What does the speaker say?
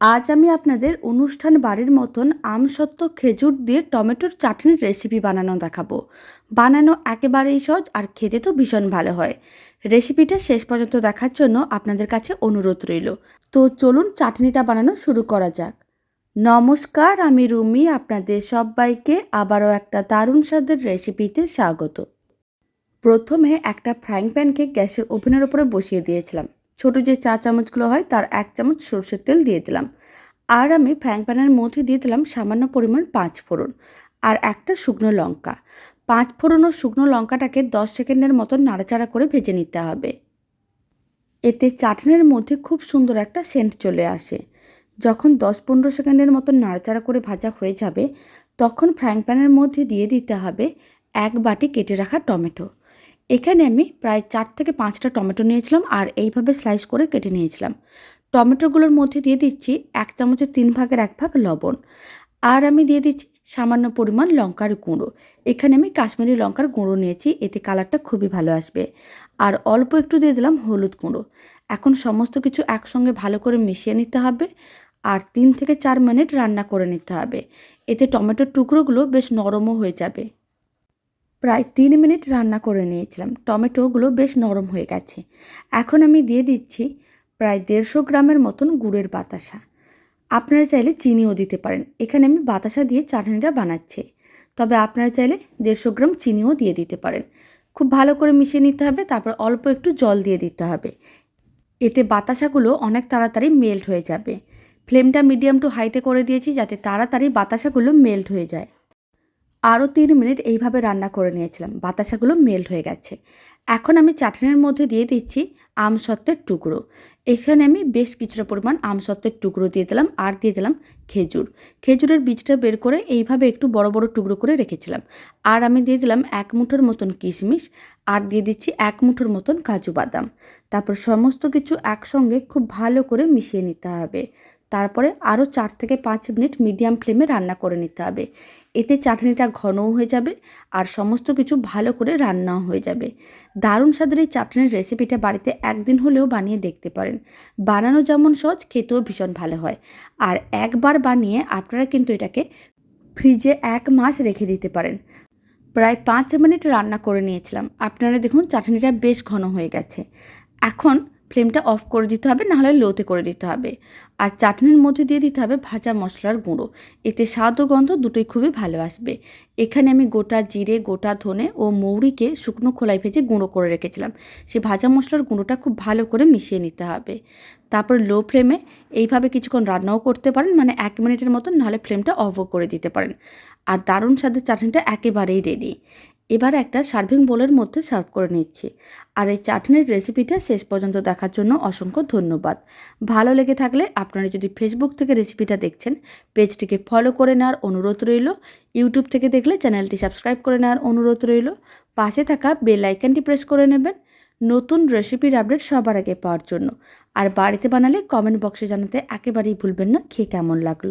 আজ আমি আপনাদের অনুষ্ঠান বাড়ির মতন আমসত্ত্ব খেজুর দিয়ে টমেটোর চাটনির রেসিপি বানানো দেখাবো। বানানো একেবারেই সহজ আর খেতে তো ভীষণ ভালো হয়। রেসিপিটা শেষ পর্যন্ত দেখার জন্য আপনাদের কাছে অনুরোধ রইল। তো চলুন চাটনিটা বানানো শুরু করা যাক। নমস্কার, আমি রুমি, আপনাদের সবাইকে আবারও একটা দারুণ স্বাদের রেসিপিতে স্বাগত। প্রথমে একটা ফ্রাইং প্যানকে গ্যাসের ওভেনের ওপরে বসিয়ে দিয়েছিলাম। ছোট যে চা চামচগুলো হয়, তার এক চামচ সরষের তেল দিয়ে দিলাম। আর আমি ফ্রাইং প্যানের মধ্যে দিয়ে দিলাম সামান্য পরিমাণ পাঁচ ফোড়ন আর একটা শুকনো লঙ্কা। পাঁচ ফোড়ন ও শুকনো লঙ্কাটাকে দশ সেকেন্ডের মতো নাড়াচাড়া করে ভেজে নিতে হবে। এতে চাটনির মধ্যে খুব সুন্দর একটা সেন্ট চলে আসে। যখন দশ পনেরো সেকেন্ডের মতো নাড়াচাড়া করে ভাজা হয়ে যাবে, তখন ফ্রাইং প্যানের মধ্যে দিয়ে দিতে হবে এক বাটি কেটে রাখা টমেটো। এখানে আমি প্রায় চার থেকে পাঁচটা টমেটো নিয়েছিলাম আর এইভাবে স্লাইস করে কেটে নিয়েছিলাম। টমেটোগুলোর মধ্যে দিয়ে দিচ্ছি এক চামচের তিন ভাগের এক ভাগ লবণ। আর আমি দিয়ে দিচ্ছি সামান্য পরিমাণ লঙ্কার গুঁড়ো। এখানে আমি কাশ্মীরি লঙ্কার গুঁড়ো নিয়েছি, এতে কালারটা খুবই ভালো আসবে। আর অল্প একটু দিয়ে দিলাম হলুদ গুঁড়ো। এখন সমস্ত কিছু একসঙ্গে ভালো করে মিশিয়ে নিতে হবে আর তিন থেকে চার মিনিট রান্না করে নিতে হবে। এতে টমেটোর টুকরোগুলো বেশ নরমও হয়ে যাবে। প্রায় তিন মিনিট রান্না করে নিয়েছিলাম। টমেটোগুলো বেশ নরম হয়ে গেছে। এখন আমি দিয়ে দিচ্ছি প্রায় দেড়শো গ্রামের মতন গুড়ের বাতাসা। আপনারা চাইলে চিনিও দিতে পারেন। এখানে আমি বাতাসা দিয়ে চাটনিটা বানাচ্ছি। তবে আপনারা চাইলে দেড়শো গ্রাম চিনিও দিয়ে দিতে পারেন। খুব ভালো করে মিশিয়ে নিতে হবে, তারপর অল্প একটু জল দিয়ে দিতে হবে। এতে বাতাসাগুলো অনেক তাড়াতাড়ি মেল্ট হয়ে যাবে। ফ্লেমটা মিডিয়াম টু হাইতে করে দিয়েছি যাতে তাড়াতাড়ি বাতাসাগুলো মেল্ট হয়ে যায়। আরও তিন মিনিট এইভাবে রান্না করে নিয়েছিলাম। বাতাসাগুলো মেল্ট হয়ে গেছে। এখন আমি চাটনির মধ্যে দিয়ে দিচ্ছি আমসত্ত্বের টুকরো। এখানে আমি বেশ কিছুটা পরিমাণ আমসত্ত্বের টুকরো দিয়ে দিলাম আর দিয়ে দিলাম খেজুর। খেজুরের বীজটা বের করে এইভাবে একটু বড় বড় টুকরো করে রেখেছিলাম। আর আমি দিয়ে দিলাম এক মুঠোর মতন কিশমিশ আর দিয়ে দিচ্ছি এক মুঠোর মতন কাজু বাদাম। তারপর সমস্ত কিছু একসঙ্গে খুব ভালো করে মিশিয়ে নিতে হবে। তারপরে আরও চার থেকে পাঁচ মিনিট মিডিয়াম ফ্লেমে রান্না করে নিতে হবে। এতে চাটনিটা ঘনও হয়ে যাবে আর সমস্ত কিছু ভালো করে রান্নাও হয়ে যাবে। দারুণ স্বাদের এই চাটনির রেসিপিটা বাড়িতে একদিন হলেও বানিয়ে দেখতে পারেন। বানানো যেমন সহজ, খেতেও ভীষণ ভালো হয়। আর একবার বানিয়ে আপনারা কিন্তু এটাকে ফ্রিজে এক মাস রেখে দিতে পারেন। প্রায় পাঁচ মিনিট রান্না করে নিয়েছিলাম। আপনারা দেখুন, চাটনিটা বেশ ঘন হয়ে গেছে। এখন ফ্লেমটা অফ করে দিতে হবে নাহলে লোতে করে দিতে হবে। আর চাটনির মধ্যে দিয়ে দিতে হবে ভাজা মশলার গুঁড়ো। এতে স্বাদ ও গন্ধ দুটোই খুবই ভালো আসবে। এখানে আমি গোটা জিরে, গোটা ধনে ও মৌরিকে শুকনো খোলায় ভেজে গুঁড়ো করে রেখেছিলাম। সে ভাজা মশলার গুঁড়োটা খুব ভালো করে মিশিয়ে নিতে হবে। তারপর লো ফ্লেমে এইভাবে কিছুক্ষণ রান্নাও করতে পারেন মানে এক মিনিটের মতন নাহলে ফ্লেমটা অফও করে দিতে পারেন। আর দারুণ স্বাদের চাটনিটা একেবারেই রেডি এবার একটা সার্ভিং বোলের মধ্যে সার্ভ করে নিচ্ছি। আর এই চাটনির রেসিপিটা শেষ পর্যন্ত দেখার জন্য অসংখ্য ধন্যবাদ। ভালো লেগে থাকলে আপনারা যদি ফেসবুক থেকে রেসিপিটা দেখছেন, পেজটিকে ফলো করে নেওয়ার অনুরোধ রইল। ইউটিউব থেকে দেখলে চ্যানেলটি সাবস্ক্রাইব করে নেওয়ার অনুরোধ রইল। পাশে থাকা বেল আইকনটি প্রেস করে নেবেন। নতুন রেসিপির আপডেট সবার আগে পাওয়ার জন্য। আর বাড়িতে বানালে কমেন্ট বক্সে জানাতে একেবারেই ভুলবেন না, খেয়ে কেমন লাগল?